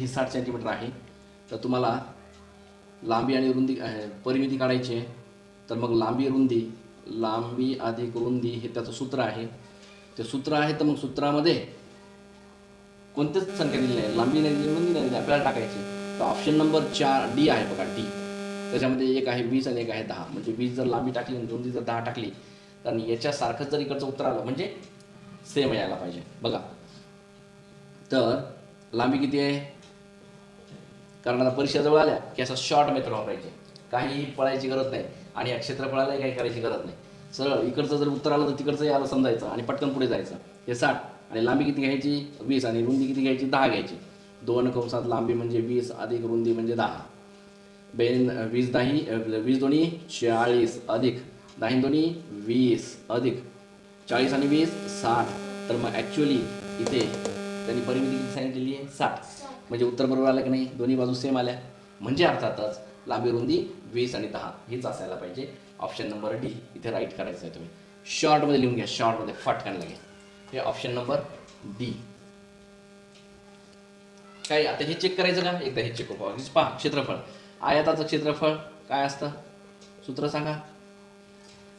ही साठ सेंटीमीटर आहे. तर तुम्हाला लांबी आणि रुंदी परिमिती काढायची आहे. तर मग लांबी रुंदी लांबी अधिक रुंदी हे त्याचं सूत्र आहे. ते सूत्र आहे तर मग सूत्रामध्ये कोणतेच संख्या दिली नाही. लांबी नाही रुंदी नाही आपल्याला टाकायची. तर ऑप्शन नंबर चार डी आहे बघा डी त्याच्यामध्ये एक आहे वीस आणि एक आहे दहा. म्हणजे वीस जर लांबी टाकली आणि रुंदी जर दहा टाकली तर याच्यासारखंच जर इकडचं उत्तर आलं म्हणजे सेम यायला पाहिजे. बघा. तर लांबी किती आहे? कारण आता परीक्षा जवळ आल्या की असं शॉर्ट मेथड वापरायचे. काही पळायची गरज नाही. आणि या क्षेत्रफळालाही काही करायची गरज नाही. सरळ इकडचं जर उत्तर आलं तर तिकडचं आलं समजायचं आणि पटकन पुढे जायचं. हे साठ आणि लांबी किती घ्यायची? वीस आणि रुंदी किती घ्यायची? दहा घ्यायची. दोन कंसात लांबी म्हणजे वीस अधिक रुंदी म्हणजे दहा. बेन वीस दाही वीस दोन्ही चाळीस अधिक. दाही दोन्ही वीस अधिक. चाळीस आणि वीस साठ. तर मग ॲक्च्युली इथे त्यांनी परिमिती किती सांगितलेली आहे? साठ. म्हणजे उत्तर बरोबर आलं की नाही? दोन्ही बाजू सेम आल्या. म्हणजे अर्थातच लांबी रुंदी वीस आणि दहा हीच असायला पाहिजे. ऑप्शन नंबर डी इथे राईट करायचं आहे तुम्ही. शॉर्टमध्ये लिहून घ्या. शॉर्टमध्ये फटकन लागेल. हे ऑप्शन नंबर डी काय आता हे चेक करायचं का? एकदा हे चेक करू. पहा क्षेत्रफळ. आयाताचं क्षेत्रफळ काय असतं? सूत्र सांगा.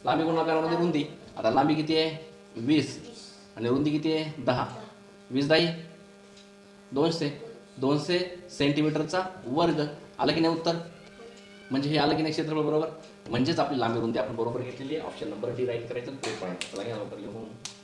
लांबी गुणाकारामध्ये रुंदी. आता लांबी किती आहे? वीस. आणि रुंदी किती आहे? दहा. वीस दाई? दोनशे. दोनशे सेंटीमीटरचा वर्ग. आलं की नाही उत्तर? म्हणजे हे आलं की नाही क्षेत्रफळ बरोबर? म्हणजेच आपली लांबी रुंदी आपण बरोबर घेतलेली आहे. ऑप्शन नंबर डी राईट करायचं ते पॉईंट